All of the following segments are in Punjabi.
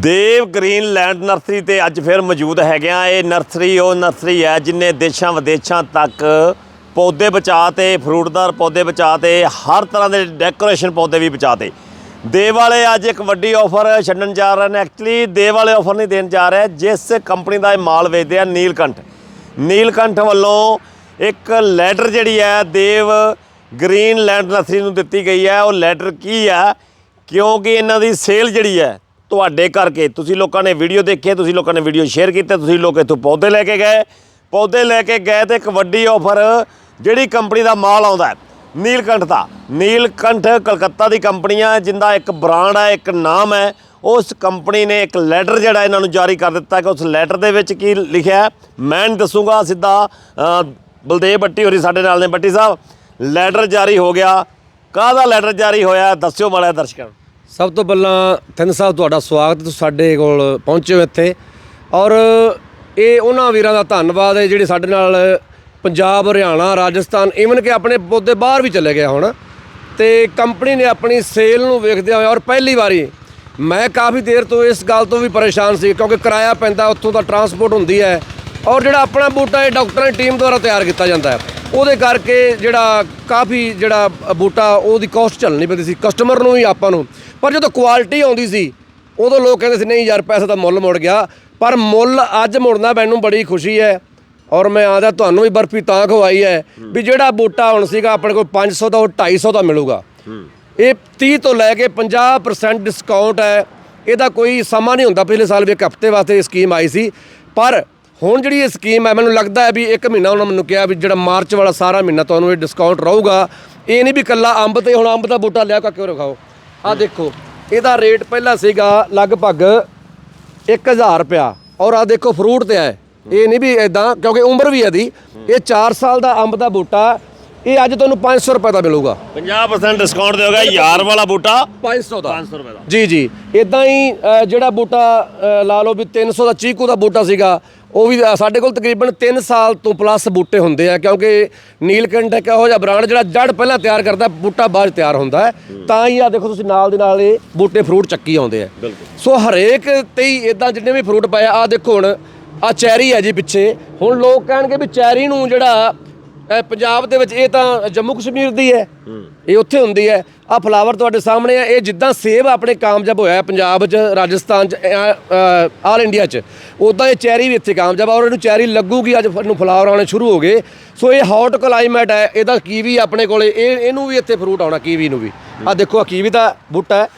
ਦੇਵ ਗ੍ਰੀਨ ਲੈਂਡ ਨਰਸਰੀ ਤੇ ਅੱਜ ਫਿਰ ਮੌਜੂਦ ਹੈਗੇ ਆ। ਇਹ ਨਰਸਰੀ, ਉਹ ਨਰਸਰੀ ਹੈ ਜਿਨੇ ਦੇਸ਼ਾਂ ਵਿਦੇਸ਼ਾਂ ਤੱਕ ਪੌਦੇ ਬਚਾ ਤੇ, ਫਰੂਟਦਾਰ ਪੌਦੇ ਬਚਾ ਤੇ, ਹਰ ਤਰ੍ਹਾਂ ਦੇ ਡੈਕੋਰੇਸ਼ਨ ਪੌਦੇ ਵੀ ਬਚਾ ਤੇ। ਦੇਵ ਵਾਲੇ ਅੱਜ ਇੱਕ ਵੱਡੀ ਆਫਰ ਛੱਡਣ ਜਾ ਰਹੇ ਨੇ। ਐਕਚੁਅਲੀ ਦੇਵ ਵਾਲੇ ਆਫਰ ਨਹੀਂ ਦੇਣ ਜਾ ਰਹੇ। ਜਿਸ ਕੰਪਨੀ ਦਾ ਇਹ ਮਾਲ ਵੇਚਦੇ ਆ, ਨੀਲਕੰਠ। ਨੀਲਕੰਠ ਵੱਲੋਂ ਇੱਕ ਲੈਟਰ ਜਿਹੜੀ ਹੈ, ਦੇਵ ਗ੍ਰੀਨ ਲੈਂਡ ਨਰਸਰੀ ਨੂੰ ਦਿੱਤੀ ਗਈ ਹੈ। ਉਹ ਲੈਟਰ ਕੀ ਹੈ? ਕਿਉਂਕਿ ਇਹਨਾਂ ਦੀ ਸੇਲ ਜਿਹੜੀ ਹੈ ਤੁਹਾਡੇ ਕਰਕੇ। ਤੁਸੀਂ ਲੋਕਾਂ ਨੇ ਵੀਡੀਓ ਦੇਖੀ, ਤੁਸੀਂ ਲੋਕਾਂ ਨੇ ਵੀਡੀਓ ਸ਼ੇਅਰ ਕੀਤੇ, ਤੁਸੀਂ ਲੋਕ ਇੱਥੋਂ ਪੌਦੇ ਲੈ ਕੇ ਗਏ। ਪੌਦੇ ਲੈ ਕੇ ਗਏ ਤੇ ਇੱਕ ਵੱਡੀ ਆਫਰ ਜਿਹੜੀ ਕੰਪਨੀ ਦਾ ਮਾਲ ਆਉਂਦਾ ਨੀਲਕੰਠ ਦਾ। ਨੀਲਕੰਠ ਕਲਕੱਤਾ ਦੀ ਕੰਪਨੀ ਆ, ਜਿੰਦਾ ਇੱਕ ਬ੍ਰਾਂਡ ਹੈ ਇੱਕ ਨਾਮ ਹੈ। ਉਸ ਕੰਪਨੀ ਨੇ ਇੱਕ ਲੈਟਰ ਜਿਹੜਾ ਇਹਨਾਂ ਨੂੰ ਜਾਰੀ ਕਰ ਦਿੱਤਾ ਕਿ ਉਸ ਲੈਟਰ ਦੇ ਵਿੱਚ ਕੀ ਲਿਖਿਆ ਮੈਂ ਨਹੀਂ ਦੱਸੂਗਾ, ਸਿੱਧਾ ਬਲਦੇਵ ਬੱਟੀ ਹੋਰੀ ਸਾਡੇ ਨਾਲ ਨੇ, ਬੱਟੀ ਸਾਹਿਬ। ਲੈਟਰ ਜਾਰੀ ਹੋ ਗਿਆ। ਕਾਹਦਾ ਲੈਟਰ ਜਾਰੀ ਹੋਇਆ ਦੱਸਿਓ ਮਾੜਾ ਦਰਸ਼ਕਾਂ ਨੂੰ। ਸਭ ਤੋਂ ਪਹਿਲਾਂ ਥਿੰਦ ਸਾਹਿਬ ਤੁਹਾਡਾ ਸਵਾਗਤ ਤੁਸੀਂ ਸਾਡੇ ਕੋਲ ਪਹੁੰਚੇ ਹੋ ਇੱਥੇ। ਔਰ ਇਹ ਉਹਨਾਂ ਵੀਰਾਂ ਦਾ ਧੰਨਵਾਦ ਹੈ ਜਿਹੜੇ ਸਾਡੇ ਨਾਲ ਪੰਜਾਬ, ਹਰਿਆਣਾ, ਰਾਜਸਥਾਨ ਈਵਨ ਕਿ ਆਪਣੇ ਪੌਦੇ ਬਾਹਰ ਵੀ ਚਲੇ ਗਏ ਹੁਣ। ਤੇ ਕੰਪਨੀ ਨੇ ਆਪਣੀ ਸੇਲ ਨੂੰ ਵੇਖਦੇ ਹੋਏ ਔਰ ਪਹਿਲੀ ਵਾਰੀ ਮੈਂ ਕਾਫੀ ਦੇਰ ਤੋਂ ਇਸ ਗੱਲ ਤੋਂ ਵੀ ਪਰੇਸ਼ਾਨ ਸੀ, ਕਿਉਂਕਿ ਕਿਰਾਇਆ ਪੈਂਦਾ, ਉੱਥੋਂ ਦਾ ਟਰਾਂਸਪੋਰਟ ਹੁੰਦੀ ਹੈ। ਔਰ ਜਿਹੜਾ ਆਪਣਾ ਬੂਟਾ ਇਹ ਡਾਕਟਰਾਂ ਦੀ ਟੀਮ ਦੁਆਰਾ ਤਿਆਰ ਕੀਤਾ ਜਾਂਦਾ ਹੈ। ਉਹਦੇ ਕਰਕੇ ਜਿਹੜਾ ਕਾਫੀ ਜਿਹੜਾ ਬੂਟਾ ਉਹਦੀ ਕਾਸਟ ਚੱਲਣੀ ਪੈਂਦੀ ਸੀ ਕਸਟਮਰ ਨੂੰ ਹੀ ਆਪਾਂ ਨੂੰ। ਪਰ ਜਦੋਂ ਕੁਆਲਿਟੀ ਆਉਂਦੀ ਸੀ ਉਦੋਂ ਲੋਕ ਕਹਿੰਦੇ ਸੀ ਨਹੀਂ ਯਾਰ ਪੈਸਾ ਤਾਂ ਮੁੱਲ ਮੁੜ ਗਿਆ। ਪਰ ਮੁੱਲ ਅੱਜ ਮੁੜਨਾ ਮੈਨੂੰ ਬੜੀ ਖੁਸ਼ੀ ਹੈ ਔਰ ਮੈਂ ਆਦਾ ਤੁਹਾਨੂੰ ਵੀ ਬਰਫੀ ਤਾਂ ਖਵਾਈ ਹੈ ਵੀ ਜਿਹੜਾ ਬੂਟਾ ਹੁਣ ਸੀਗਾ ਆਪਣੇ ਕੋਲ 500 ਦਾ ਉਹ 250 ਦਾ ਮਿਲੂਗਾ। ਇਹ 30 ਤੋਂ ਲੈ ਕੇ 50% ਡਿਸਕਾਊਂਟ ਹੈ। ਇਹਦਾ ਕੋਈ ਸਮਾਂ ਨਹੀਂ ਹੁੰਦਾ ਪਿਛਲੇ ਸਾਲ ਵੀ ਇੱਕ ਹਫ਼ਤੇ ਵਾਸਤੇ ਇਹ ਸਕੀਮ ਆਈ ਸੀ। ਪਰ ਹੁਣ ਜਿਹੜੀ ਇਹ ਸਕੀਮ ਹੈ ਮੈਨੂੰ ਲੱਗਦਾ ਹੈ ਵੀ ਇੱਕ ਮਹੀਨਾ ਉਹਨਾਂ ਮੈਨੂੰ ਕਿਹਾ ਵੀ ਜਿਹੜਾ ਮਾਰਚ ਵਾਲਾ ਸਾਰਾ ਮਹੀਨਾ ਤੁਹਾਨੂੰ ਇਹ ਡਿਸਕਾਊਂਟ ਰਹੂਗਾ। ਇਹ ਨਹੀਂ ਵੀ ਕੱਲਾ ਅੰਬ ਤੇ ਹੁਣ ਅੰਬ ਦਾ ਬੂਟਾ ਲਿਆ ਕਾ ਕਿਉਂ ਰਖਾਓ? ਆ ਦੇਖੋ ਇਹਦਾ ਰੇਟ ਪਹਿਲਾਂ ਸੀਗਾ ਲਗਭਗ 1000 ਰੁਪਿਆ ਔਰ ਆ ਦੇਖੋ ਫਰੂਟ ਤੇ ਹੈ ਇਹ ਨਹੀਂ ਵੀ ਇਦਾਂ ਕਿਉਂਕਿ ਉਮਰ ਵੀ ਇਹਦੀ। ਇਹ 4 ਸਾਲ ਦਾ ਅੰਬ ਦਾ ਬੂਟਾ ਇਹ ਅੱਜ ਤੁਹਾਨੂੰ 500 ਰੁਪਏ ਦਾ ਮਿਲੂਗਾ। 50% ਡਿਸਕਾਊਂਟ ਦਿਓਗਾ ਯਾਰ ਵਾਲਾ ਬੂਟਾ। 500 ਦਾ। 500 ਰੁਪਏ ਦਾ। ਜੀ ਜੀ। ਇਦਾਂ ਹੀ ਜਿਹੜਾ ਬੂਟਾ ਲਾ ਲਓ ਵੀ 300 ਦਾ ਚੀਕੂ ਦਾ ਬੂਟਾ ਸੀਗਾ ਉਹ ਵੀ ਸਾਡੇ ਕੋਲ ਤਕਰੀਬਨ 3 ਸਾਲ ਤੋਂ ਪਲੱਸ ਬੂਟੇ ਹੁੰਦੇ ਆ ਕਿਉਂਕਿ ਨੀਲਕੰਠ ਇੱਕ ਇਹੋ ਜਿਹਾ ਬ੍ਰਾਂਡ ਜਿਹੜਾ ਜੜ ਪਹਿਲਾਂ ਤਿਆਰ ਕਰਦਾ ਬੂਟਾ ਬਾਅਦ ਤਿਆਰ ਹੁੰਦਾ ਹੈ। ਤਾਂ ਹੀ ਆ ਦੇਖੋ ਤੁਸੀਂ ਨਾਲ ਦੇ ਨਾਲ ਇਹ ਬੂਟੇ ਫਰੂਟ ਚੱਕੀ ਆਉਂਦੇ ਆ। ਸੋ ਹਰੇਕ ਤੇ ਹੀ ਇਦਾਂ ਜਿੰਨੇ ਵੀ ਫਰੂਟ ਪਏ ਆ ਦੇਖੋ ਹੁਣ ਆ ਚੈਰੀ ਹੈ ਜੀ ਪਿੱਛੇ। ਹੁਣ ਲੋਕ ਕਹਿਣਗੇ ਵੀ ਚੈਰੀ ਨੂੰ ਜਿਹੜਾ ਇਹ ਪੰਜਾਬ ਦੇ ਵਿੱਚ ਇਹ ਤਾਂ ਜੰਮੂ ਕਸ਼ਮੀਰ ਦੀ ਹੈ। ਇਹ ਉੱਥੇ ਹੁੰਦੀ ਹੈ। ਆ ਫਲਾਵਰ ਤੁਹਾਡੇ ਸਾਹਮਣੇ ਆ। ਇਹ ਜਿੱਦਾਂ ਸੇਬ ਆਪਣੇ ਕਾਮਯਾਬ ਹੋਇਆ ਹੈ ਪੰਜਾਬ 'ਚ ਰਾਜਸਥਾਨ 'ਚ ਆਲ ਇੰਡੀਆ 'ਚ ਉਦਾਂ ਇਹ ਚੈਰੀ ਵੀ ਇੱਥੇ ਕਾਮਯਾਬ ਆ ਔਰ ਇਹਨੂੰ ਚੈਰੀ ਲੱਗੂਗੀ। ਅੱਜ ਇਹਨੂੰ ਫਲਾਵਰ ਆਉਣੇ ਸ਼ੁਰੂ ਹੋ ਗਏ। ਸੋ ਇਹ ਹੌਟ ਕਲਾਈਮੇਟ ਹੈ। ਇਹਦਾ ਕੀਵੀ ਆਪਣੇ ਕੋਲੇ ਇਹ ਇਹਨੂੰ ਵੀ ਇੱਥੇ ਫਰੂਟ ਆਉਣਾ ਕੀਵੀ ਨੂੰ ਵੀ। ਆ ਦੇਖੋ ਆ ਕੀਵੀ ਦਾ ਬੂਟਾ ਹੈ।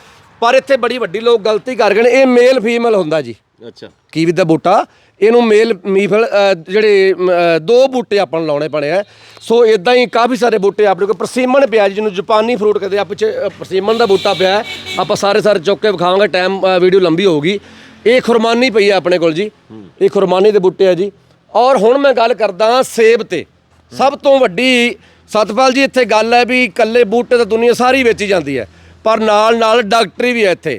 ਪਰ ਇੱਥੇ ਬੜੀ ਵੱਡੀ ਲੋਕ ਗਲਤੀ ਕਰ ਗਏ ਨੇ। ਇਹ ਮੇਲ ਫੀਮੇਲ ਹੁੰਦਾ ਜੀ। ਅੱਛਾ। ਕੀਵੀ ਦਾ ਬੂਟਾ। ਇਹਨੂੰ ਮੇਲ ਮੀਫਲ ਜਿਹੜੇ ਦੋ ਬੂਟੇ ਆਪਾਂ ਨੂੰ ਲਾਉਣੇ ਪਣੇ ਆ। ਸੋ ਇਦਾਂ ਹੀ ਕਾਫੀ ਸਾਰੇ ਬੂਟੇ ਆਪਣੇ ਕੋਲ ਪਰਸੀਮਨ ਪਿਆ ਜੀ, ਜਿਹਨੂੰ ਜਾਪਾਨੀ ਫਰੂਟ ਕਹਿੰਦੇ ਆ। ਪਿੱਛੇ ਪਰਸੀਮਨ ਦਾ ਬੂਟਾ ਪਿਆ ਆਪਾਂ ਸਾਰੇ ਸਾਰੇ ਚੁੱਕ ਕੇ ਵਿਖਾਵਾਂਗੇ ਟਾਈਮ ਵੀਡੀਓ ਲੰਬੀ ਹੋਊਗੀ ਇਹ ਖੁਰਮਾਨੀ ਪਈ ਹੈ ਆਪਣੇ ਕੋਲ ਜੀ। ਇਹ ਖੁਰਮਾਨੀ ਦੇ ਬੂਟੇ ਆ ਜੀ। ਔਰ ਹੁਣ ਮੈਂ ਗੱਲ ਕਰਦਾ ਸੇਬ ਤੇ। ਸਭ ਤੋਂ ਵੱਡੀ ਸਤਪਾਲ ਜੀ ਇੱਥੇ ਗੱਲ ਹੈ ਵੀ ਇਕੱਲੇ ਬੂਟੇ ਤਾਂ ਦੁਨੀਆ ਸਾਰੀ ਵੇਚੀ ਜਾਂਦੀ ਹੈ। ਪਰ ਨਾਲ ਨਾਲ ਡਾਕਟਰੀ ਵੀ ਹੈ ਇੱਥੇ।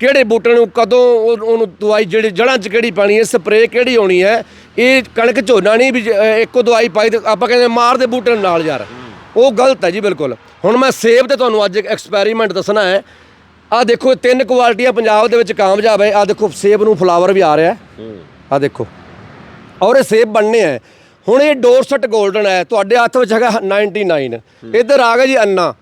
ਕਿਹੜੇ ਬੂਟੇ ਨੂੰ ਕਦੋਂ ਉਹ- ਉਹਨੂੰ ਦਵਾਈ ਜਿਹੜੀ ਜੜ੍ਹਾਂ 'ਚ ਕਿਹੜੀ ਪਾਣੀ ਹੈ ਸਪਰੇਅ ਕਿਹੜੀ ਹੋਣੀ ਹੈ ਇਹ ਕਣਕ ਝੋਨਾ ਨਹੀਂ ਵੀ ਇੱਕੋ ਦਵਾਈ ਪਾਈ ਤੇ ਆਪਾਂ ਕਹਿੰਦੇ ਮਾਰ ਦੇ ਬੂਟੇ ਨੂੰ ਨਾਲ ਯਾਰ। ਉਹ ਗਲਤ ਹੈ ਜੀ ਬਿਲਕੁਲ। ਹੁਣ ਮੈਂ ਸੇਬ ਤੇ ਤੁਹਾਨੂੰ ਅੱਜ ਇੱਕ ਐਕਸਪੈਰੀਮੈਂਟ ਦੱਸਣਾ ਹੈ। ਆ ਦੇਖੋ ਇਹ ਤਿੰਨ ਕੁਆਲਿਟੀਆਂ ਪੰਜਾਬ ਦੇ ਵਿੱਚ ਕਾਮਯਾਬ ਹੈ। ਆ ਦੇਖੋ ਸੇਬ ਨੂੰ ਫਲਾਵਰ ਵੀ ਆ ਰਿਹਾ ਹੈ। ਆ ਦੇਖੋ। ਔਰ ਇਹ ਸੇਬ ਬਣਨੇ ਆ ਹੁਣ ਇਹ ਡੋਰਸਟ 골ਡਨ ਹੈ। ਤੁਹਾਡੇ ਹੱਥ ਵਿੱਚ ਹੈਗਾ 99 ਇੱਧਰ ਆ ਗਿਆ ਜੀ ਅੰਨਾ।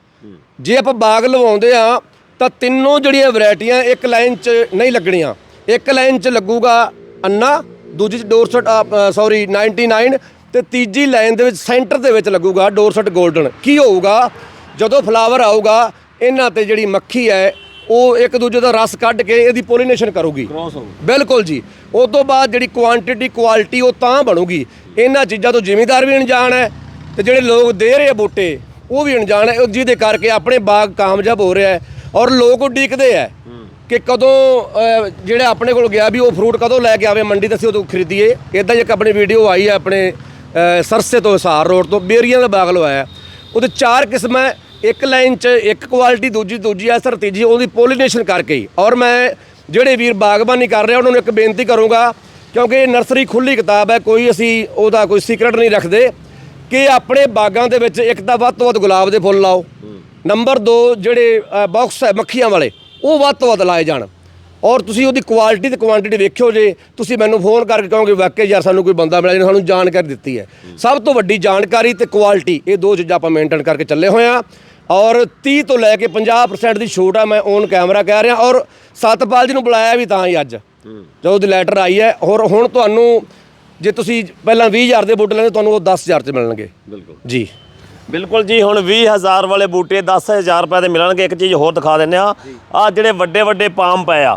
ਜੇ ਆਪਾਂ ਬਾਗ ਲਵਾਉਂਦੇ ਆ ਤਾਂ ਤਿੰਨੋਂ ਜਿਹੜੀਆਂ ਵੈਰਾਈਟੀਆਂ ਇੱਕ ਲਾਈਨ 'ਚ ਨਹੀਂ ਲੱਗਣੀਆਂ। ਇੱਕ ਲਾਈਨ 'ਚ ਲੱਗੂਗਾ ਅੰਨਾ ਦੂਜੀ 'ਚ ਡੋਰਸਟ ਸੌਰੀ 99 ਤੇ ਤੀਜੀ ਲਾਈਨ ਦੇ ਵਿੱਚ ਸੈਂਟਰ ਦੇ ਵਿੱਚ ਲੱਗੂਗਾ ਡੋਰਸਟ 골ਡਨ ਕੀ ਹੋਊਗਾ? ਜਦੋਂ ਫਲਾਵਰ ਆਊਗਾ ਇਹਨਾਂ ਤੇ ਜਿਹੜੀ ਮੱਖੀ ਹੈ ਉਹ ਇੱਕ ਦੂਜੇ ਦਾ ਰਸ ਕੱਢ ਕੇ ਇਹਦੀ ਪੋਲੀਨੇਸ਼ਨ ਕਰੂਗੀ। ਬਿਲਕੁਲ ਜੀ। ਉਸ ਤੋਂ ਬਾਅਦ ਜਿਹੜੀ ਕੁਆਂਟੀਟੀ ਕੁਆਲਿਟੀ ਉਹ ਤਾਂ ਬਣੂਗੀ। ਇਹਨਾਂ ਚੀਜ਼ਾਂ ਤੋਂ ਜ਼ਿਮੀਦਾਰ ਵੀ ਅਣਜਾਣ ਹੈ ਤੇ ਜਿਹੜੇ ਲੋਕ ਦੇ ਰਹੇ ਬੂਟੇ ਉਹ ਵੀ ਅਣਜਾਣ ਹੈ। ਜਿਹਦੇ ਕਰਕੇ ਆਪਣੇ ਬਾਗ ਕਾਮਯਾਬ ਹੋ ਰਿਹਾ ਹੈ। ਔਰ ਲੋਕ ਉਡੀਕਦੇ ਹੈ ਕਿ ਕਦੋਂ ਜਿਹੜਾ ਆਪਣੇ ਕੋਲ ਗਿਆ ਵੀ ਉਹ ਫਰੂਟ ਕਦੋਂ ਲੈ ਕੇ ਆਵੇ, ਮੰਡੀ ਤੇ ਅਸੀਂ ਉਦੋਂ ਖਰੀਦੀਏ। ਇਦਾਂ ਹੀ ਇੱਕ ਆਪਣੀ ਵੀਡੀਓ ਆਈ ਹੈ ਆਪਣੇ ਸਰਸੇ ਤੋਂ ਹਿਸਾਰ ਰੋਡ ਤੋਂ, ਬੇਰੀਆਂ ਦਾ ਬਾਗ ਲਵਾਇਆ। ਉਹਦੇ ਚਾਰ ਕਿਸਮਾਂ ਹੈ। ਇੱਕ ਲਾਈਨ 'ਚ ਇੱਕ ਕੁਆਲਿਟੀ ਦੂਜੀ ਦੂਜੀ ਐ ਸਰ ਤੀਜੀ ਉਹਦੀ ਪੋਲੀਨੇਸ਼ਨ ਕਰਕੇ। ਹੀ ਔਰ ਮੈਂ ਜਿਹੜੇ ਵੀਰ ਬਾਗਬਾਨੀ ਕਰ ਰਿਹਾ, ਉਹਨਾਂ ਨੂੰ ਇੱਕ ਬੇਨਤੀ ਕਰੂੰਗਾ, ਕਿਉਂਕਿ ਇਹ ਨਰਸਰੀ ਖੁੱਲੀ ਕਿਤਾਬ ਹੈ ਕੋਈ ਅਸੀਂ ਉਹਦਾ ਕੋਈ ਸੀਕ੍ਰੇਟ ਨਹੀਂ ਰੱਖਦੇ, ਕਿ ਆਪਣੇ ਬਾਗਾਂ ਦੇ ਵਿੱਚ ਇੱਕ ਤਾਂ ਵੱਧ ਤੋਂ ਵੱਧ ਗੁਲਾਬ ਦੇ ਫੁੱਲ ਲਾਓ। ਨੰਬਰ 2 ਜਿਹੜੇ ਬਾਕਸ ਹੈ ਮੱਖੀਆਂ ਵਾਲੇ ਉਹ ਵੱਧ ਤੋਂ ਵੱਧ ਲਾਏ ਜਾਣ। ਔਰ ਤੁਸੀਂ ਉਹਦੀ ਕੁਆਲਿਟੀ ਤੇ ਕੁਆਂਟੀਟੀ ਵੇਖਿਓ ਜੇ ਤੁਸੀਂ ਮੈਨੂੰ ਫੋਨ ਕਰਕੇ ਕਹੋਗੇ ਵਾਕਈ ਯਾਰ ਸਾਨੂੰ ਕੋਈ ਬੰਦਾ ਮਿਲਿਆ ਜਿਹਨੇ ਸਾਨੂੰ ਜਾਣਕਾਰੀ ਦਿੱਤੀ ਹੈ। ਸਭ ਤੋਂ ਵੱਡੀ ਜਾਣਕਾਰੀ ਤੇ ਕੁਆਲਿਟੀ ਇਹ ਦੋ ਚੀਜ਼ਾਂ ਆਪਾਂ ਮੇਨਟੇਨ ਕਰਕੇ ਚੱਲੇ ਹੋਏ ਆ ਔਰ 30 ਤੋਂ ਲੈ ਕੇ 50% ਦੀ ਛੋਟ ਆ ਮੈਂ ਔਨ ਕੈਮਰਾ ਕਹਿ ਰਿਹਾ। ਔਰ ਸਤਪਾਲ ਜੀ ਨੂੰ ਬੁਲਾਇਆ ਵੀ ਤਾਂ ਹੀ ਅੱਜ। ਜਦੋਂ ਉਹਦੀ ਲੈਟਰ ਆਈ ਹੈ ਔਰ ਹੁਣ ਤੁਹਾਨੂੰ ਜੇ ਤੁਸੀਂ ਪਹਿਲਾਂ 20000 ਦੇ ਬੂਟ ਲੈਂਦੇ ਤੁਹਾਨੂੰ ਉਹ 10000 ਚ ਮਿਲਣਗੇ। ਬਿਲਕੁਲ। ਜੀ। ਬਿਲਕੁਲ ਜੀ ਹੁਣ 20000 ਵਾਲੇ ਬੂਟੇ 10000 ਰੁਪਏ ਦੇ ਮਿਲਣਗੇ। ਇੱਕ ਚੀਜ਼ ਹੋਰ ਦਿਖਾ ਦਿੰਦੇ ਆ ਆ ਜਿਹੜੇ ਵੱਡੇ ਵੱਡੇ ਪਾਮ ਪਏ ਆ।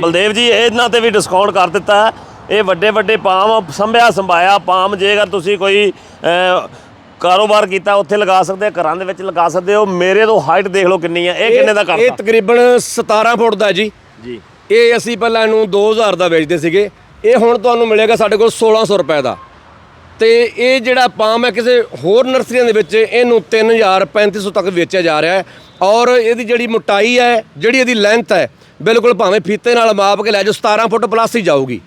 ਬਲਦੇਵ ਜੀ ਇਹਨਾਂ ਤੇ ਵੀ ਡਿਸਕਾਊਂਟ ਕਰ ਦਿੱਤਾ ਹੈ। ਇਹ ਵੱਡੇ ਵੱਡੇ ਪਾਮ ਸੰਭਿਆ ਸੰਭਾਇਆ ਪਾਮ ਜੇਕਰ ਤੁਸੀਂ ਕੋਈ ਕਾਰੋਬਾਰ ਕੀਤਾ ਉੱਥੇ ਲਗਾ ਸਕਦੇ ਘਰਾਂ ਦੇ ਵਿੱਚ ਲਗਾ ਸਕਦੇ ਹੋ। ਮੇਰੇ ਤੋਂ ਹਾਈਟ ਦੇਖ ਲਓ ਕਿੰਨੀ ਆ। ਇਹ ਕਿੰਨੇ ਦਾ ਇਹ ਕਰਤਾ ਤਕਰੀਬਨ 17 ਫੁੱਟ ਦਾ ਜੀ। ਜੀ। ਇਹ ਅਸੀਂ ਪਹਿਲਾਂ ਇਹਨੂੰ 2000 ਦਾ ਵੇਚਦੇ ਸੀਗੇ। ਇਹ ਹੁਣ ਤੁਹਾਨੂੰ ਮਿਲੇਗਾ ਸਾਡੇ ਕੋਲ 1600 ਰੁਪਏ ਦਾ। ਤੇ ਇਹ ਜਿਹੜਾ ਪਾਮ ਹੈ ਕਿਸੇ ਹੋਰ ਨਰਸਰੀਆਂ ਦੇ ਵਿੱਚ, ਇਹਨੂੰ 3000 3500 ਤੱਕ ਵੇਚਿਆ ਜਾ ਰਿਹਾ ਹੈ। ਔਰ ਇਹਦੀ ਜਿਹੜੀ ਮੋਟਾਈ ਹੈ, ਜਿਹੜੀ ਇਹਦੀ ਲੈਂਥ ਹੈ, ਬਿਲਕੁਲ ਭਾਵੇਂ ਫੀਤੇ ਨਾਲ ਮਾਪ ਕੇ ਲੈ ਜਾਓ 17 ਫੁੱਟ ਪਲੱਸ ਹੀ ਜਾਊਗੀ।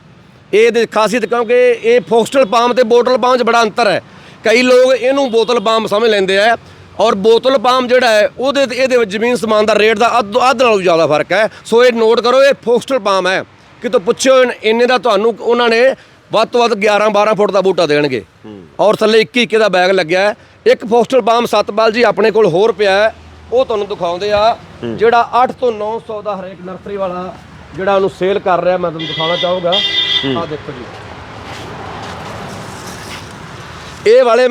ਇਹ ਦੀ ਖਾਸੀਅਤ ਕਿਉਂਕਿ ਇਹ ਫੋਕਸਟਲ ਪਾਮ ਤੇ ਬੋਟਲ ਪਾਮ 'ਚ ਬੜਾ ਅੰਤਰ ਹੈ। ਕਈ ਲੋਕ ਇਹਨੂੰ ਬੋਤਲ ਪਾਮ ਸਮਝ ਲੈਂਦੇ ਆ। ਔਰ ਬੋਤਲ ਪਾਮ ਜਿਹੜਾ ਹੈ, ਉਹਦੇ ਤੇ ਇਹਦੇ ਵਿੱਚ ਜ਼ਮੀਨ ਸਮਾਨ ਦਾ ਰੇਟ ਦਾ ਅੱਧ ਅੱਧ ਨਾਲੋਂ ਜ਼ਿਆਦਾ ਫ਼ਰਕ ਹੈ। ਸੋ ਇਹ ਨੋਟ ਕਰੋ, ਇਹ ਫੋਕਸਟਲ ਪਾਮ ਹੈ। ਕਿਤੋਂ ਪੁੱਛਿਓ ਇੰਨੇ ਦਾ ਤੁਹਾਨੂੰ, ਉਹਨਾਂ ਨੇ ਵੱਧ ਤੋਂ ਵੱਧ 11 12 ਫੁੱਟ ਦਾ ਬੂਟਾ ਦੇਣਗੇ। ਔਰ ਥੱਲੇ 21 21 ਦਾ ਬੈਗ ਲੱਗਿਆ ਹੈ। ਇੱਕ ਫੋਕਸਟਲ ਪਾਮ ਸਤਪਾਲ ਜੀ ਆਪਣੇ ਕੋਲ ਹੋਰ ਪਿਆ ਹੈ। ਉਹ ਤੁਹਾਨੂੰ ਦਿਖਾਉਂਦੇ ਆ। ਜਿਹੜਾ 8 ਤੋਂ 900 ਦਾ ਹਰੇਕ ਨਰਸਰੀ ਵਾਲਾ ਜਿਹੜਾ ਉਹਨੂੰ ਸੇਲ ਕਰ ਰਿਹਾ ਮੈਂ ਤੁਹਾਨੂੰ ਦਿਖਾਉਣਾ ਚਾਹੂੰਗਾ। ਆਹ ਦੇਖੋ ਜੀ। ਇਹ ਵਾਲੇ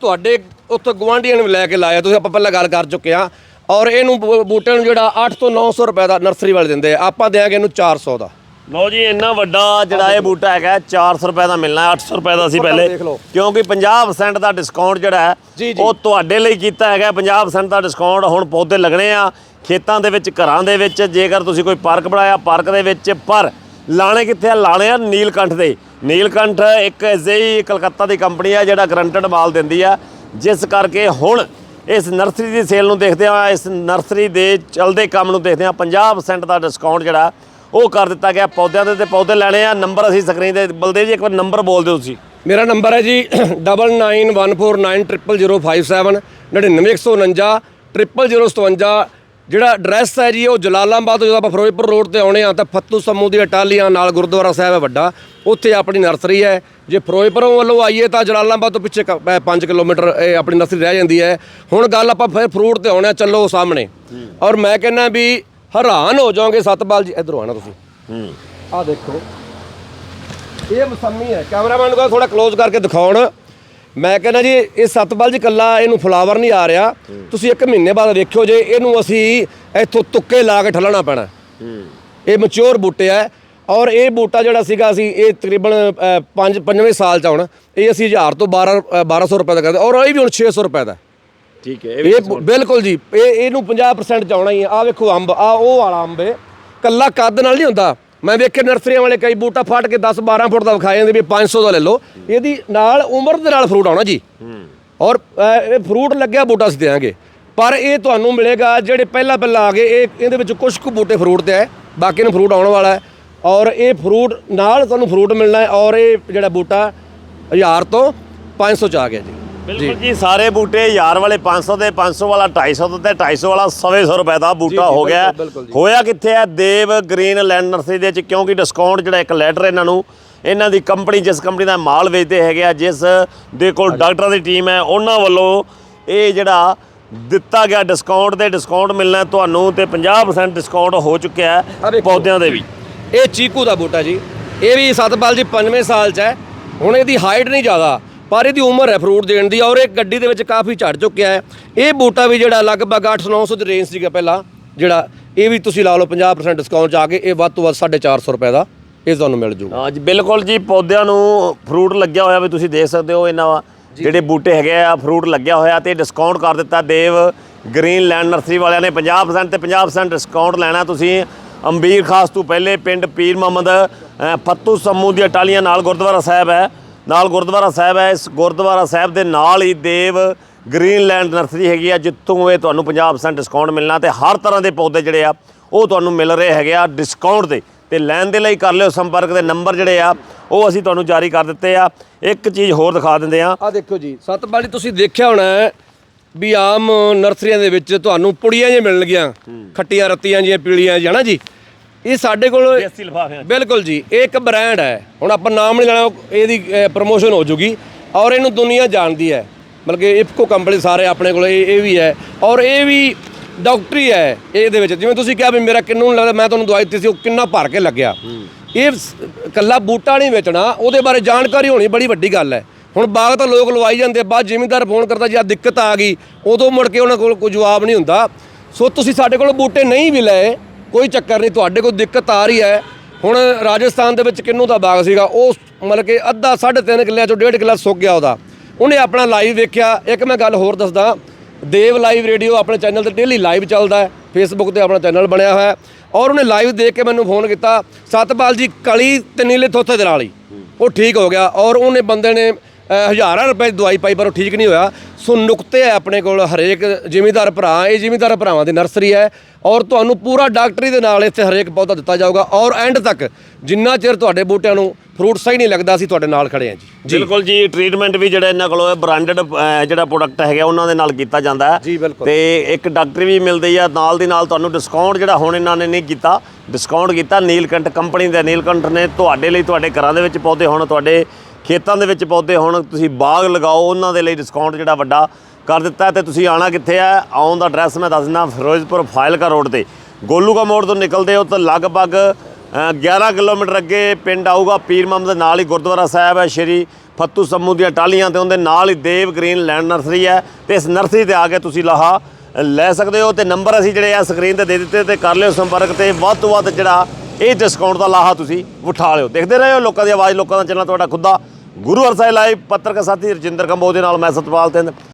ਤੁਹਾਡੇ ਉੱਥੇ ਗਵਾਂਢੀਆਂ ਨੇ ਲੈ ਕੇ ਲਾਇਆ। ਤੁਸੀਂ ਆਪਾਂ ਪਹਿਲਾਂ ਗੱਲ ਕਰ ਚੁੱਕੇ ਆ ਔਰ ਇਹਨੂੰ ਬੂ- ਬੂਟੇ ਨੂੰ ਜਿਹੜਾ 8 ਤੋਂ 900 ਰੁਪਏ ਦਾ ਨਰਸਰੀ ਵਾਲੇ ਦਿੰਦੇ ਆ। ਆਪਾਂ ਦਿਆਂਗੇ ਇਹਨੂੰ 400 ਦਾ। ਲਓ ਜੀ ਇੰਨਾ ਵੱਡਾ ਜਿਹੜਾ ਇਹ ਬੂਟਾ ਹੈਗਾ 400 ਰੁਪਏ ਦਾ ਮਿਲਣਾ ਹੈ 800 ਰੁਪਏ ਦਾ ਸੀ ਪਹਿਲੇ। ਕਿਉਂਕਿ 50% ਦਾ ਡਿਸਕਾਊਂਟ ਜਿਹੜਾ ਹੈ। ਉਹ ਤੁਹਾਡੇ ਲਈ ਕੀਤਾ ਹੈਗਾ 50% ਦਾ ਡਿਸਕਾਊਂਟ ਹੁਣ ਪੌਦੇ ਲੱਗਣੇ ਆ ਖੇਤਾਂ ਦੇ ਵਿੱਚ ਘਰਾਂ ਦੇ ਵਿੱਚ ਜੇਕਰ ਤੁਸੀਂ ਕੋਈ ਪਾਰਕ ਬਣਾਇਆ ਪਾਰਕ ਦੇ ਵਿੱਚ ਪਰ ਲਾਣੇ ਕਿੱਥੇ ਆ ਲਾਣੇ ਆ ਨੀਲਕੰਠ ਦੇ ਨੀਲਕੰਠ ਇੱਕ ਅਜਿਹੀ ਕਲਕੱਤਾ ਦੀ ਕੰਪਨੀ ਆ ਜਿਹੜਾ ਗਰੰਟਡ ਮਾਲ ਦਿੰਦੀ ਆ ਜਿਸ ਕਰਕੇ ਹੁਣ ਇਸ ਨਰਸਰੀ ਦੀ ਸੇਲ ਨੂੰ ਦੇਖਦੇ ਆ ਇਸ ਨਰਸਰੀ ਦੇ ਚਲਦੇ ਕੰਮ ਨੂੰ ਦੇਖਦੇ ਆ 50% ਦਾ ਡਿਸਕਾਊਂਟ ਜਿਹੜਾ ਉਹ ਕਰ ਦਿੱਤਾ ਗਿਆ ਪੌਦਿਆਂ ਦੇ ਤੇ ਪੌਦੇ ਲੈਣੇ ਆ ਨੰਬਰ ਅਸੀਂ ਸਕਰੀਨ ਤੇ ਬਲਦੇਵ ਜੀ ਇੱਕ ਵਾਰ ਨੰਬਰ ਬੋਲ ਦਿਓ ਤੁਸੀਂ। ਮੇਰਾ ਨੰਬਰ ਹੈ ਜੀ 9914900057 99149 0057 ਜਿਹੜਾ ਐਡਰੈਸ ਹੈ ਜੀ ਉਹ ਜਲਾਲਾਬਾਦ ਤੋਂ ਜਦੋਂ ਆਪਾਂ ਫਿਰੋਜ਼ਪੁਰ ਰੋਡ ਤੇ ਆਉਣੇ ਆ ਤਾਂ ਫੱਤੂ ਸਮੂ ਦੀ ਅਟਾਲੀਆਂ ਨਾਲ ਗੁਰਦੁਆਰਾ ਸਾਹਿਬ ਹੈ ਵੱਡਾ। ਉੱਥੇ ਆਪਣੀ ਨਰਸਰੀ ਹੈ। ਜੇ ਫਿਰੋਜ਼ਪੁਰੋਂ ਵੱਲੋਂ ਆਈਏ ਤਾਂ ਜਲਾਲਾਬਾਦ ਤੋਂ ਪਿੱਛੇ 5 ਕਿਲੋਮੀਟਰ ਇਹ ਆਪਣੀ ਨਰਸਰੀ ਰਹਿ ਜਾਂਦੀ ਹੈ। ਹੁਣ ਗੱਲ ਆਪਾਂ ਫਿਰ ਫਰੂਟ ਤੇ ਆਉਣੇ ਆ ਚੱਲੋ ਸਾਹਮਣੇ। ਔਰ ਮੈਂ ਕਹਿੰਦਾ ਵੀ ਹੈਰਾਨ ਹੋ ਜਾਓਗੇ ਸਤਪਾਲ ਜੀ। ਇਧਰੋਂ ਆਣਾ ਤੁਸੀਂ। ਹੂੰ। ਆਹ ਦੇਖੋ। ਇਹ ਮਸੰਮੀ ਹੈ। ਕੈਮਰਾਮੈਨ ਨੂੰ ਕਹੋ ਥੋੜਾ ক্লোਜ਼ ਕਰਕੇ ਦਿਖਾਉਣ। ਮੈਂ ਕਹਿੰਦਾ ਜੀ ਇਹ ਸਤਪਾਲ ਜੀ ਕੱਲਾ ਇਹਨੂੰ ਫਲਾਵਰ ਨਹੀਂ ਆ ਰਿਹਾ। ਤੁਸੀਂ ਇੱਕ ਮਹੀਨੇ ਬਾਅਦ ਵੇਖਿਓ ਜੇ ਇਹਨੂੰ ਅਸੀਂ ਇੱਥੋਂ ਤੁੱਕੇ ਲਾ ਕੇ ਠੱਲਣਾ ਪੈਣਾ। ਹੂੰ। ਇਹ ਮੈਚੁਰ ਬੂਟੇ ਆ। ਔਰ ਇਹ ਬੂਟਾ ਜਿਹੜਾ ਸੀਗਾ ਅਸੀਂ ਇਹ ਤਕਰੀਬਨ 5 ਪੰਜਵੇਂ ਸਾਲ ਚ ਹੁਣ ਇਹ ਅਸੀਂ 1000 ਤੋਂ 12 ਅ, 1200 ਰੁਪਏ ਦਾ ਕਰਦੇ। ਔਰ ਇਹ ਵੀ ਹੁਣ 600 ਰੁਪਏ ਦਾ। ਠੀਕ ਹੈ ਇਹ ਬਿਲਕੁਲ ਜੀ ਇਹ ਇਹਨੂੰ 50% ਚਾਉਣਾ ਹੀ ਆ ਆਹ ਵੇਖੋ ਅੰਬ ਆ ਉਹ ਵਾਲਾ ਅੰਬ ਏ ਕੱਲਾ ਕੱਦ ਨਾਲ ਨਹੀਂ ਹੁੰਦਾ। ਮੈਂ ਵੇਖੇ ਨਰਸਰੀਆਂ ਵਾਲੇ ਕਈ ਬੂਟਾ ਫੜ ਕੇ 10 12 ਫੁੱਟ ਦਾ ਵਿਖਾਏ ਜਾਂਦੇ ਵੀ 500 ਦਾ ਲੈ ਲਓ। ਇਹਦੀ ਨਾਲ ਉਮਰ ਦੇ ਨਾਲ ਫਰੂਟ ਆਉਣਾ ਜੀ। ਹੂੰ। ਔਰ ਇਹ ਫਰੂਟ ਲੱਗਿਆ ਬੂਟਾ ਅਸੀਂ ਦੇਾਂਗੇ ਪਰ ਇਹ ਤੁਹਾਨੂੰ ਮਿਲੇਗਾ ਜਿਹੜੇ ਪਹਿਲਾਂ ਪਹਿਲਾਂ ਆ ਗਏ ਇਹ ਇਹਦੇ ਵਿੱਚ ਕੁਝ ਕੁ ਬੂਟੇ ਫਰੂਟ ਤੇ ਹੈ। ਬਾਕੀ ਨੂੰ ਫਰੂਟ ਆਉਣ ਵਾਲਾ ਹੈ। ਔਰ ਇਹ ਫਰੂਟ ਨਾਲ ਤੁਹਾਨੂੰ ਫਰੂਟ ਮਿਲਣਾ ਹੈ। ਔਰ ਇਹ ਜਿਹੜਾ ਬੂਟਾ 1000 ਤੋਂ 500 ਚ ਆ ਗਿਆ ਜੀ। ਬਿਲਕੁਲ ਜੀ ਸਾਰੇ ਬੂਟੇ ਯਾਰ ਵਾਲੇ 500 ਦੇ 500 ਵਾਲਾ 250 ਤੇ 250 ਵਾਲਾ 100 ਰੁਪਏ ਦਾ ਬੂਟਾ ਹੋ ਗਿਆ। ਹੋਇਆ ਕਿੱਥੇ ਹੈ? ਦੇਵ ਗ੍ਰੀਨ ਲੈਂਡ ਨਰਸਰੀ ਦੇ ਵਿੱਚ ਕਿਉਂਕਿ ਡਿਸਕਾਊਂਟ ਜਿਹੜਾ ਇੱਕ ਲੈਟਰ ਇਹਨਾਂ ਨੂੰ ਇਹਨਾਂ ਦੀ ਕੰਪਨੀ ਜਿਸ ਕੰਪਨੀ ਦਾ ਮਾਲ ਵੇਚਦੇ ਹੈਗੇ ਆ ਜਿਸ ਦੇ ਕੋਲ ਡਾਕਟਰਾਂ ਦੀ ਟੀਮ ਹੈ ਉਹਨਾਂ ਵੱਲੋਂ ਇਹ ਜਿਹੜਾ ਦਿੱਤਾ ਗਿਆ ਡਿਸਕਾਊਂਟ ਤੇ ਡਿਸਕਾਊਂਟ ਮਿਲਣਾ ਤੁਹਾਨੂੰ ਤੇ 50% ਡਿਸਕਾਊਂਟ ਹੋ ਚੁੱਕਿਆ ਹੈ। ਪੌਦਿਆਂ ਦੇ ਵੀ। ਇਹ ਚੀਕੂ ਦਾ ਬੂਟਾ ਜੀ। ਇਹ ਵੀ ਸਤਪਾਲ ਜੀ 5ਵੇਂ ਸਾਲ 'ਚ ਹੈ। ਹੁਣ ਇਹਦੀ ਹਾਈਟ ਨਹੀਂ ਜ਼ਿਆਦਾ। ਪਰ ਇਹਦੀ ਉਮਰ ਹੈ ਫਰੂਟ ਦੇਣ ਦੀ ਔਰ ਇਹ ਗੱਡੀ ਦੇ ਵਿੱਚ ਕਾਫੀ ਝੜ ਚੁੱਕਿਆ ਹੈ। ਇਹ ਬੂਟਾ ਵੀ ਜਿਹੜਾ ਲਗਭਗ 8-900 ਦੀ ਰੇਂਜ ਸੀਗਾ ਪਹਿਲਾਂ। ਜਿਹੜਾ ਇਹ ਵੀ ਤੁਸੀਂ ਲਾ ਲਓ 50% ਡਿਸਕਾਊਂਟ 'ਚ ਆ ਕੇ ਇਹ ਵੱਧ ਤੋਂ ਵੱਧ 450 ਰੁਪਏ ਦਾ ਇਹ ਤੁਹਾਨੂੰ ਮਿਲ ਜੂਗਾ। ਹਾਂ ਜੀ ਬਿਲਕੁਲ ਜੀ ਪੌਦਿਆਂ ਨੂੰ ਫਰੂਟ ਲੱਗਿਆ ਹੋਇਆ ਵੀ ਤੁਸੀਂ ਦੇਖ ਸਕਦੇ ਹੋ ਇਹਨਾਂ ਜਿਹੜੇ ਬੂਟੇ ਹੈਗੇ ਆ ਫਰੂਟ ਲੱਗਿਆ ਹੋਇਆ ਤੇ ਡਿਸਕਾਊਂਟ ਕਰ ਦਿੱਤਾ ਦੇਵ ਗ੍ਰੀਨ ਲੈਂਡ ਨਰਸਰੀ ਵਾਲਿਆਂ ਨੇ। 50% ਤੇ 50% ਡਿਸਕਾਊਂਟ ਲੈਣਾ ਤੁਸੀਂ। ਅੰਬੀਰ ਖਾਸ ਤੋਂ ਪਹਿਲੇ ਪਿੰਡ ਪੀਰ ਮੁਹੰਮਦ ਫੱਤੂ ਸਮੂ ਦੀ ਅਟਾਲੀਆਂ ਨਾਲ ਗੁਰਦੁਆਰਾ ਸਾਹਿਬ ਹੈ। ਨਾਲ ਗੁਰਦੁਆਰਾ ਸਾਹਿਬ ਹੈ। ਇਸ ਗੁਰਦੁਆਰਾ ਸਾਹਿਬ ਦੇ ਨਾਲ ਹੀ ਦੇਵ ਗ੍ਰੀਨਲੈਂਡ ਨਰਸਰੀ ਹੈਗੀ ਆ ਜਿੱਥੋਂ ਇਹ ਤੁਹਾਨੂੰ 50% ਡਿਸਕਾਊਂਟ ਮਿਲਣਾ ਤੇ ਹਰ ਤਰ੍ਹਾਂ ਦੇ ਪੌਦੇ ਜਿਹੜੇ ਆ ਉਹ ਤੁਹਾਨੂੰ ਮਿਲ ਰਹੇ ਹੈਗੇ ਆ ਡਿਸਕਾਊਂਟ ਦੇ। ਤੇ ਲੈਣ ਦੇ ਲਈ ਕਰ ਲਿਓ ਸੰਪਰਕ ਦੇ ਨੰਬਰ ਜਿਹੜੇ ਆ ਉਹ ਅਸੀਂ ਤੁਹਾਨੂੰ ਜਾਰੀ ਕਰ ਦਿੱਤੇ ਆ। ਇੱਕ ਚੀਜ਼ ਹੋਰ ਦਿਖਾ ਦਿੰਦੇ ਆ। ਆ ਦੇਖੋ ਜੀ ਜੀ ਤੁਸੀਂ ਦੇਖਿਆ ਹੋਣਾ ਵੀ ਆਮ ਨਰਸਰੀਆਂ ਦੇ ਵਿੱਚ ਤੁਹਾਨੂੰ ਪੁੜੀਆਂ ਜਿਹੀਆਂ ਮਿਲਣਗੀਆਂ। ਖੱਟੀਆਂ ਰੱਤੀਆਂ ਜਿਹੀਆਂ ਪੀਲੀਆਂ ਨਾ ਜੀ? ਇਹ ਸਾਡੇ ਕੋਲ ਦੇਸੀ ਲਿਫਾਫਿਆਂ 'ਚ ਬਿਲਕੁਲ ਜੀ ਇਹ ਇੱਕ ਬ੍ਰਾਂਡ ਹੈ। ਹੁਣ ਆਪਾਂ ਨਾਮ ਨਹੀਂ ਲੈਣਾ ਇਹਦੀ ਪ੍ਰੋਮੋਸ਼ਨ ਹੋ ਜੂਗੀ। ਔਰ ਇਹਨੂੰ ਦੁਨੀਆ ਜਾਣਦੀ ਹੈ। ਮਤਲਬ ਕਿ ਇਫਕੋ ਕੰਪਨੀ ਸਾਰੇ ਆਪਣੇ ਕੋਲ ਇਹ ਇਹ ਵੀ ਹੈ। ਔਰ ਇਹ ਵੀ ਡਾਕਟਰੀ ਹੈ ਇਹਦੇ ਵਿੱਚ। ਜਿਵੇਂ ਤੁਸੀਂ ਕਿਹਾ ਵੀ ਮੇਰਾ ਕਿੰਨੂੰ ਨਹੀਂ ਲੱਗਦਾ ਮੈਂ ਤੁਹਾਨੂੰ ਦਵਾਈ ਦਿੱਤੀ ਸੀ ਉਹ ਕਿੰਨਾ ਭਰ ਕੇ ਲੱਗਿਆ। ਇਹ ਸ- ਕੱਲਾ ਬੂਟਾ ਨਹੀਂ ਵੇਚਣਾ ਉਹਦੇ ਬਾਰੇ ਜਾਣਕਾਰੀ ਹੋਣੀ ਬੜੀ ਵੱਡੀ ਗੱਲ ਹੈ। ਹੁਣ ਬਾਗ ਤਾਂ ਲੋਕ ਲਵਾਈ ਜਾਂਦੇ ਆ, ਬਾਅਦ ਜ਼ਿਮੀਂਦਾਰ ਫੋਨ ਕਰਦਾ ਜੀ ਆ ਦਿੱਕਤ ਆ ਗਈ ਉਦੋਂ ਮੁੜ ਕੇ ਉਹਨਾਂ ਕੋਲ ਕੋਈ ਜਵਾਬ ਨਹੀਂ ਹੁੰਦਾ। ਸੋ ਤੁਸੀਂ ਸਾਡੇ ਕੋਲ ਬੂਟੇ ਨਹੀਂ ਵੀ ਲਏ ਕੋਈ ਚੱਕਰ ਨਹੀਂ, ਤੁਹਾਡੇ ਕੋਲ ਦਿੱਕਤ ਆ ਰਹੀ ਹੈ। ਹੁਣ ਰਾਜਸਥਾਨ ਦੇ ਵਿੱਚ ਕਿੰਨੂ ਦਾ ਬਾਗ ਸੀਗਾ? ਉਹ ਮਤਲਬ ਕਿ ਅੱਧਾ 3.5 ਕਿੱਲਿਆਂ ਚੋਂ 1.5 ਕਿੱਲਾ ਸੁੱਕ ਗਿਆ ਉਹਦਾ। ਉਹਨੇ ਆਪਣਾ ਲਾਈਵ ਵੇਖਿਆ। ਇੱਕ ਮੈਂ ਗੱਲ ਹੋਰ ਦੱਸਦਾ, ਦੇਵ ਲਾਈਵ ਰੇਡੀਓ ਆਪਣੇ ਚੈਨਲ ਤੇ ਡੇਲੀ ਲਾਈਵ ਚੱਲਦਾ ਹੈ। ਫੇਸਬੁੱਕ ਤੇ ਆਪਣਾ ਚੈਨਲ ਬਣਿਆ ਹੋਇਆ ਔਰ ਉਹਨੇ ਲਾਈਵ ਦੇਖ ਕੇ ਮੈਨੂੰ ਫੋਨ ਕੀਤਾ, ਸਤਪਾਲ ਜੀ, ਕਲੀ ਤੇ ਨੀਲੇ ਥੋਥੇ ਦੇ ਨਾਲ ਹੀ। ਉਹ ਠੀਕ ਹੋ ਗਿਆ। ਔਰ ਉਹਨੇ ਬੰਦੇ ਨੇ ਹਜ਼ਾਰਾਂ ਰੁਪਏ ਦਵਾਈ ਪਾਈ ਪਰ ਉਹ ਠੀਕ ਨਹੀਂ ਹੋਇਆ। ਸੋ ਨੁਕਤੇ ਹੈ ਆਪਣੇ ਕੋਲ ਹਰੇਕ ਜ਼ਿਮੀਂਦਾਰ ਭਰਾ। ਇਹ ਜ਼ਿਮੀਂਦਾਰ ਭਰਾਵਾਂ ਦੀ ਨਰਸਰੀ ਹੈ ਔਰ ਤੁਹਾਨੂੰ ਪੂਰਾ ਡਾਕਟਰੀ ਦੇ ਨਾਲ ਇੱਥੇ ਹਰੇਕ ਪੌਦਾ ਦਿੱਤਾ ਜਾਊਗਾ। ਔਰ ਐਂਡ ਤੱਕ ਜਿੰਨਾ ਚਿਰ ਤੁਹਾਡੇ ਬੂਟਿਆਂ ਨੂੰ ਫਰੂਟ ਸਹੀ ਨਹੀਂ ਲੱਗਦਾ ਅਸੀਂ ਤੁਹਾਡੇ ਨਾਲ ਖੜੇ ਹਾਂ ਜੀ। ਬਿਲਕੁਲ ਜੀ ਟ੍ਰੀਟਮੈਂਟ ਵੀ ਜਿਹੜਾ ਇਹਨਾਂ ਕੋਲੋਂ ਬ੍ਰਾਂਡਡ ਜਿਹੜਾ ਪ੍ਰੋਡਕਟ ਹੈਗਾ ਉਹਨਾਂ ਦੇ ਨਾਲ ਕੀਤਾ ਜਾਂਦਾ ਹੈ। ਤੇ ਇੱਕ ਡਾਕਟਰ ਵੀ ਮਿਲਦੀ ਆ ਨਾਲ ਦੀ ਨਾਲ ਤੁਹਾਨੂੰ ਡਿਸਕਾਊਂਟ ਜਿਹੜਾ ਹੁਣ ਇਹਨਾਂ ਨੇ ਨਹੀਂ ਕੀਤਾ ਡਿਸਕਾਊਂਟ ਕੀਤਾ। ਨੀਲਕੰਠ ਕੰਪਨੀ ਦੇ ਨੀਲਕੰਠ ਨੇ ਤੁਹਾਡੇ ਲਈ ਤੁਹਾਡੇ ਘਰਾਂ ਦੇ ਵਿੱਚ ਪੌਦੇ ਹੋਣ ਤੁਹਾਡੇ ਖੇਤਾਂ ਦੇ ਵਿੱਚ ਪੌਦੇ ਹੋਣ ਤੁਸੀਂ ਬਾਗ ਲਗਾਓ ਉਹਨਾਂ ਦੇ ਲਈ ਡਿਸਕਾਊਂਟ ਜਿਹੜਾ ਵੱਡਾ ਕਰ ਦਿੱਤਾ ਹੈ ਤੇ ਤੁਸੀਂ ਆਣਾ ਕਿੱਥੇ ਹੈ? ਆਉਣ ਦਾ ਐਡਰੈਸ ਮੈਂ ਦੱਸ ਦਿੰਦਾ ਫਿਰੋਜ਼ਪੁਰ ਫਾਇਲਕਾ ਰੋਡ ਤੇ। ਗੋਲੂਗਾ ਮੋੜ ਤੋਂ ਨਿਕਲਦੇ ਹੋ ਤਾਂ ਲਗਭਗ ਅ, 11 ਕਿਲੋਮੀਟਰ ਅੱਗੇ ਪਿੰਡ ਆਊਗਾ ਪੀਰ ਮੁਹੰਮਦ ਦੇ ਨਾਲ ਹੀ ਗੁਰਦੁਆਰਾ ਸਾਹਿਬ ਹੈ ਸ਼੍ਰੀ ਫੱਤੂ ਸੰਮੂ ਦੀਆਂ ਟਾਲੀਆਂ ਤੇ ਉਹਦੇ ਨਾਲ ਹੀ ਦੇਵ ਗ੍ਰੀਨ ਲੈਂਡ ਨਰਸਰੀ ਹੈ ਤੇ ਇਸ ਨਰਸਰੀ ਤੇ ਆ ਕੇ ਤੁਸੀਂ ਲਾਹਾ ਲੈ ਸਕਦੇ ਹੋ ਤੇ ਨੰਬਰ ਅਸੀਂ ਜਿਹੜੇ ਆ ਸਕਰੀਨ ਤੇ ਦੇ ਦਿੱਤੇ ਤੇ ਕਰ ਲਿਓ ਸੰਪਰਕ ਤੇ ਵੱਧ ਤੋਂ ਵੱਧ ਜਿਹੜਾ ਇਹ ਡਿਸਕਾਊਂਟ ਦਾ ਲਾਹਾ ਤੁਸੀਂ ਉਠਾ ਲਿਓ। ਦੇਖਦੇ ਰਹੋ ਲੋਕਾਂ ਦੀ ਆਵਾਜ਼, ਲੋਕਾਂ ਦਾ ਚੈਨਲ ਤੁਹਾਡਾ ਖੁੱਦਾ ਗੁਰੂ ਹਰਸਾਈ ਲਾਈਵ, ਪੱਤਰਕਾਰ ਸਾਥੀ ਰਜਿੰਦਰ ਕੰਬੋਜ ਦੇ ਨਾਲ, ਮੈਂ ਸਤਪਾਲ ਤੇ